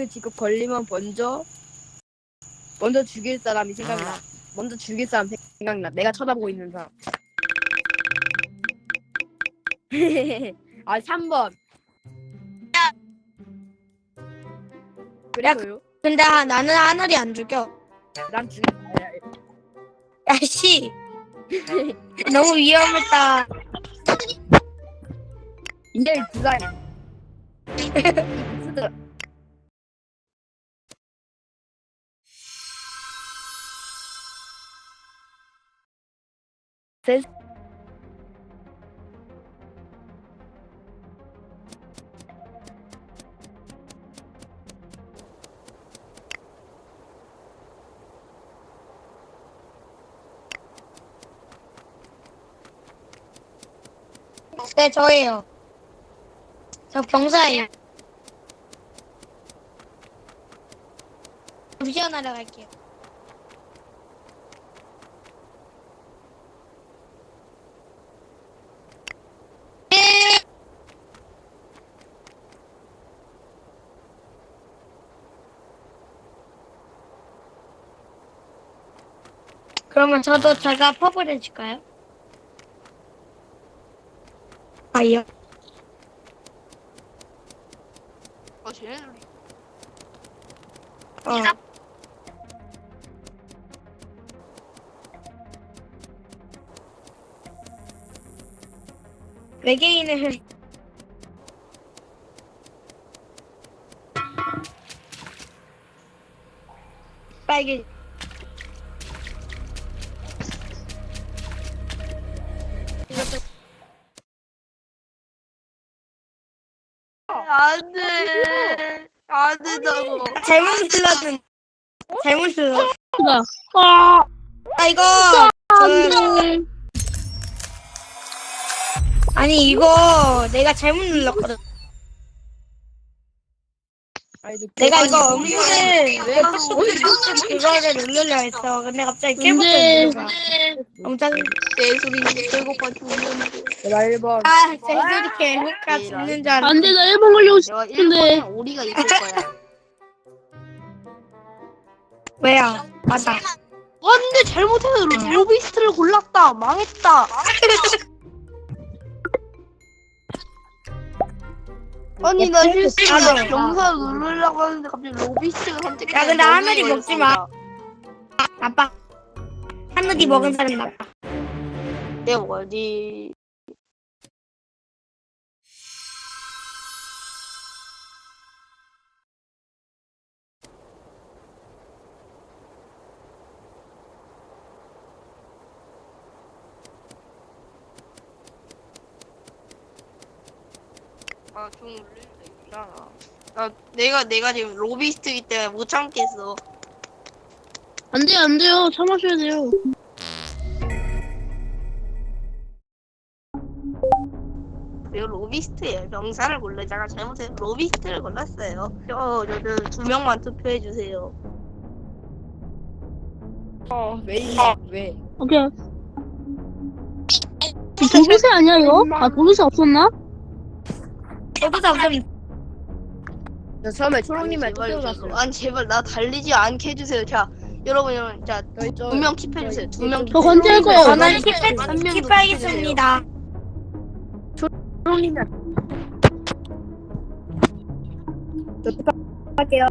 그 직업 걸리면 먼저 먼저 죽일 사람이 생각나. 아. 먼저 죽일 사람 생각나. 내가 쳐다보고 있는 사람. 아, 3번. 그래요? 근데 아, 나는 하늘이 안 죽여. 난 죽일 거야. 야씨 너무 위험했다. 인제 주사해. 16 네, 저예요. 저 병사예요. 미션 하러 갈게요. 그러면 저도 제가 퍼블 해줄까요? 아이요. 어, 쟤네들 어. 외계인을 빨개 잘못 눌렀는 잘못 눌렀. 아, 아 이거 그, 아니 이거 내가 잘못 눌렀거든. 아이도 내가 이거 음료를 왜 그거를 누르려 했어. 근데 갑자기 깨부터. 엄청 내 소리 배고파 죽는데. 내가 1번. 아 쟤들이 개가 죽는 줄 알았어. 안 돼, 나 1번 걸리고 싶은데. 1번은 오리가 있을 거야. 왜요? 맞아. 와, 근데 잘못해서 로- 로비스트를 골랐다. 망했다. 아니, 나 실수로 맞아. 영사 누르려고 하는데 갑자기 로비스트가 선택했다. 야, 근데 하늘이 먹지 마. 아빠 하늘이 먹은 사람 나빠. 내가 먹어야지. 아, 좀 울릴 수 있잖 아. 나, 내가, 내가 지금 로비스트이기 때문에 못 참겠어. 안 돼요, 안 돼요. 참아셔야 돼요. 그리고 로비스트예요. 병사를 골라다가 잘못해서 로비스트를 골랐어요. 저, 저는 두 명만 투표해 주세요. 어, 왜? 이- 왜? 오케이. 도도새 아니야, 이거? 아, 도도새 없었나? 저도 잡좀 저 처음에 초롱님을 제발, 뜯어놨어요. 제발. 아니, 제발, 나 달리지 않게 해주세요. 자, 여러분, 여러분, 자, 저희 좀- 두명 킵해주세요. 두 명. 저 건재할 거예요. 저는 한킵 명도 킵하겠습니다. 초롱님이 저 할게요.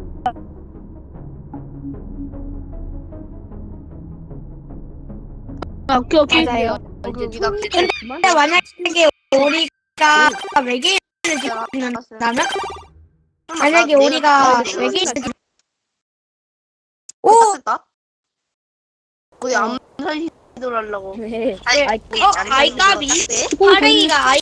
아, 오케이, 오케이. 맞아요. 여기다 초롱님 근데 만약에 우리가 외계인을 죽는다면 만약에 우리가 외계인을 죽- 오! 다 어디 암살 시도를 하려고. 왜? 아이, 아이, 어, 아이까비? 파랭이가 아이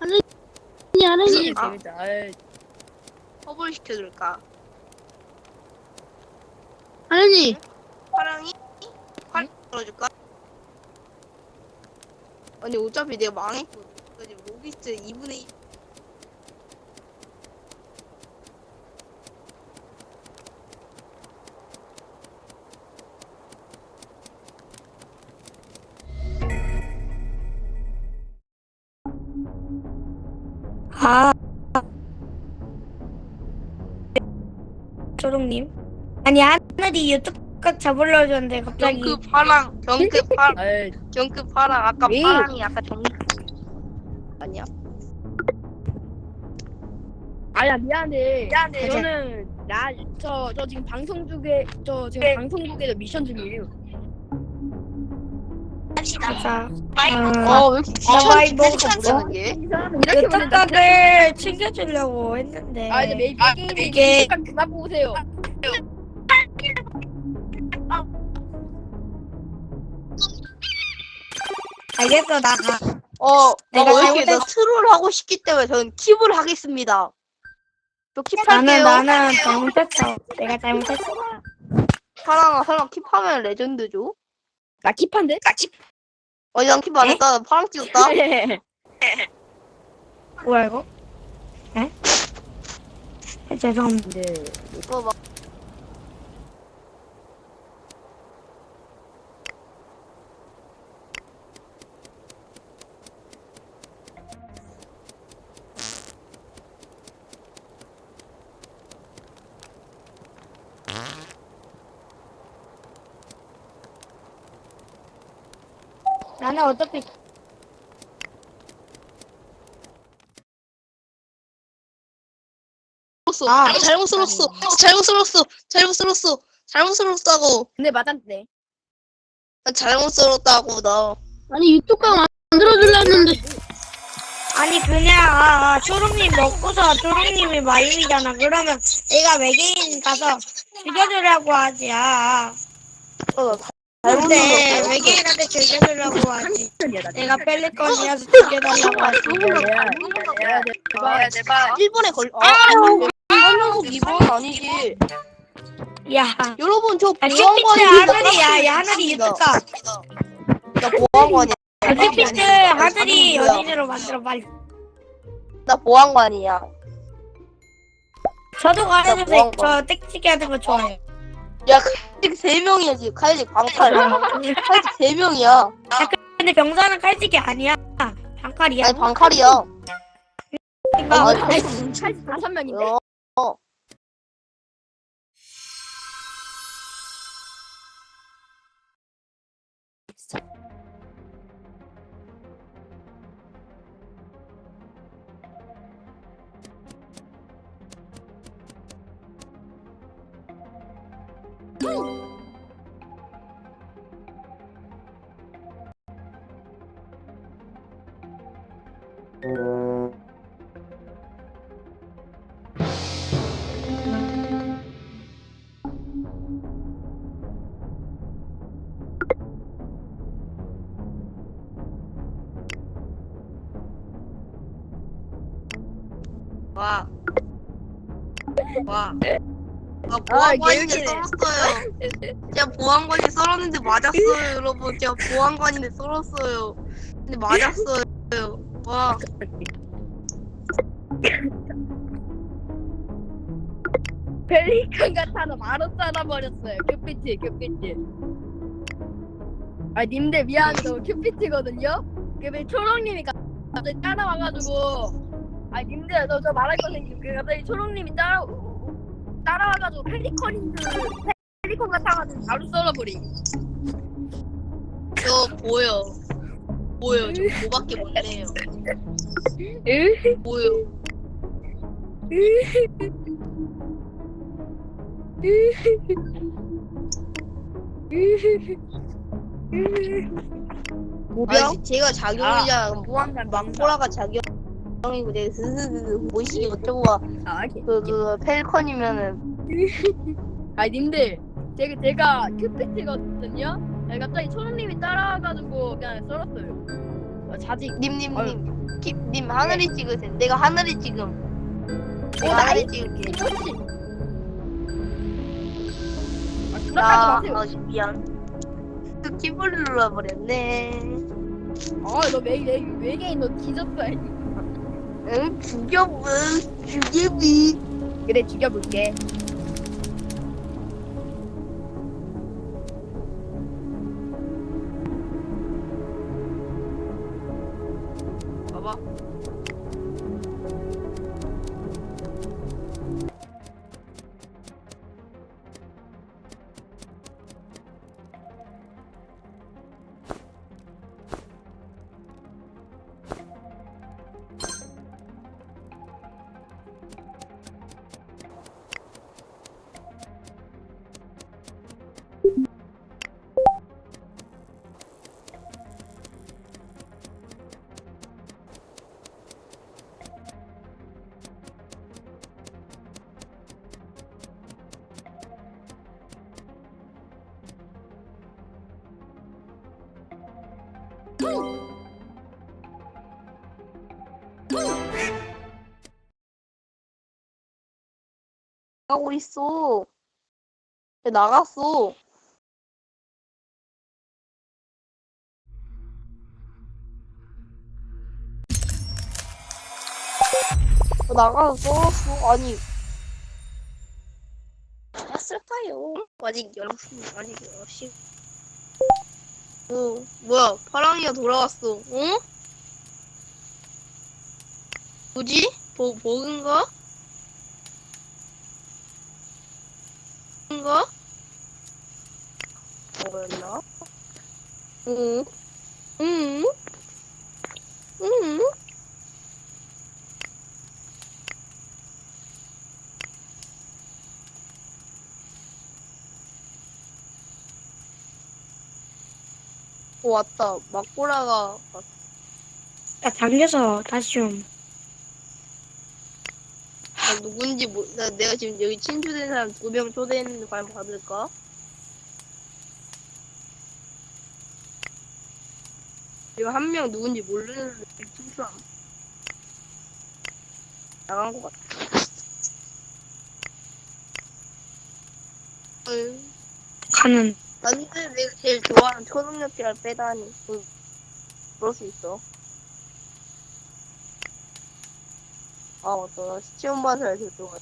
아니. 아. 재밌다. 아이, 허블 시켜줄까? 언니 화랑이? 화랑 들어줄까? 아니 어차피 내가 망했거든. 아니 모기스 2분의 1. 아. 아. 쪼롱님. 아니 하늘이 유튜브 잡으려고 했는데 갑자기 경크 파랑 경크 파 에이, 경크 파랑 아까 왜? 파랑이 아까 정 아니야? 아니야 미안해. 미안해. 저는 나저 저 지금 방송 중에 저 지금 방송국에서 미션 중이에요. 맞아. 어, 왜 이렇게 아이, 귀찮게 뭐, 귀찮게 모르는 게? 이 사람은 이렇게 보낸다. 유튜브를 챙겨주려고 했는데. 아 이제 메이 게임이 이게- 잠깐 그만 보세요. 알겠어 나가. 어, 내가 이렇게 잘못했- 트롤 하고 싶기 때문에 저는 킵을 하겠습니다. 저 나는 킵할게요. 나는 잘못했어. 내가 잘못했어. 파랑아, 파랑 킵하면 레전드죠? 나 킵한데? 나 킵. 어, 난 킵 안 했다. 나 파랑 찍었다. 뭐야 이거? 에? 에, 죄송합니다. 네. 어, 막. 나는 어차피 쓸었어. 아. 잘못 쓸었어. 잘못 쓸었어. 잘못 쓸었어. 잘못 쓸었다고. 근데 맞았네. 나 잘못 쓸었다고, 나. 아니 유튜브가 만들어주려는데 아니 그냥 아, 아, 초롱님 먹고서 초롱님이 마임이잖아. 그러면 내가 외계인 가서 죽여주려고 하지. 아, 아. 어, 나 잘못 근데 쓸었어. 외계인한테 죽여주려고 하지. 야, 내가 펠리컨이어서 죽여달라고 하지. 제발 제발. 일본에 걸, 아! 한국 이번 아니지. 야, 여러분, 저 아, 보안관이 큐피트 하늘이 야. 야 하늘이 유튜브가. 나 보안관이야. 아, 큐피트 하늘이? 연인으로 만들어 빨리. 나 보안관이야. 저도 가해주세요. 뭐저 땡치기 하는 거 좋아해요. 야, 칼직 세 명이야, 지금. 칼직 방칼. 칼직 세 명이야. 근데 병사는 칼찍이 아니야. 방칼이야. 아니, 방칼이야. 아니, 아니 찰 다섯 명인데. 어. 와. 와. 아, 보안관인데 개웃기네. 썰었어요. 제가 보안관이 썰었는데 맞았어요, 여러분. 제가 보안관인데 썰었어요. 근데 맞았어요. 와. 펠리칸 같아서 바로 썰어버렸어요. 큐피트 큐피트. 아 님들 미안 저 큐피트거든요. 근데 초롱님이 가- 갑자기 따라와가지고 아 님들 저, 저 말할 거 생긴 그 갑자기 초롱님이 따라 따라와가지고 펠리컨인 줄 펠리컨 같아가지고 바로 썰어버림. 저 보여. 보여. 저 그거밖에 못 내요. 으, 보여. 보병 아니, 제가 보안관 망사. 망보라가 작용이고 내가 스스스 보이시기 어쩌고 아 이렇게. 그그 펠컨이면은 아 님들 제가 제가 큐피트거든요. 아, 갑자기 초롱님이 따라와가지고 그냥 썰었어요. 어, 자직. 님님님 킵- 님 하늘이 찍으세요. 내가 하늘이 찍음. 어, 내가 하늘이 찍을게. 그렇지. 아, 마세요. 아, 미안. 또 키보드 눌러버렸네. 아, 너 외, 외, 외계인 너 뒤졌어야지. 응 죽여보 죽여비. 그래, 죽여볼게. 봐 나가고 있어. 왜 나갔어? 왜 나가서 썰었어? 아니. 했을까요? 아직 10시, 아직 10시. 어, 뭐야, 파랑이가 돌아왔어. 어? 뭐지? 버, 버그인가? 인가? 뭐였나? 응? 응? 응? 어, 왔다. 막고라가 왔어. 야, 당겨서 다시 좀. 나 누군지 모, 나 내가 지금 여기 친추된 사람 두 명 초대했는데 과연 받을까? 이거 한명 누군지 모르는데 친추함. 나간 것 같아. 응. 가는. 안돼 내가 제일 좋아하는 초능력자를 빼다니. 응. 그럴 수 있어. 아 맞다. 나 시험 봐서 알수 좋아.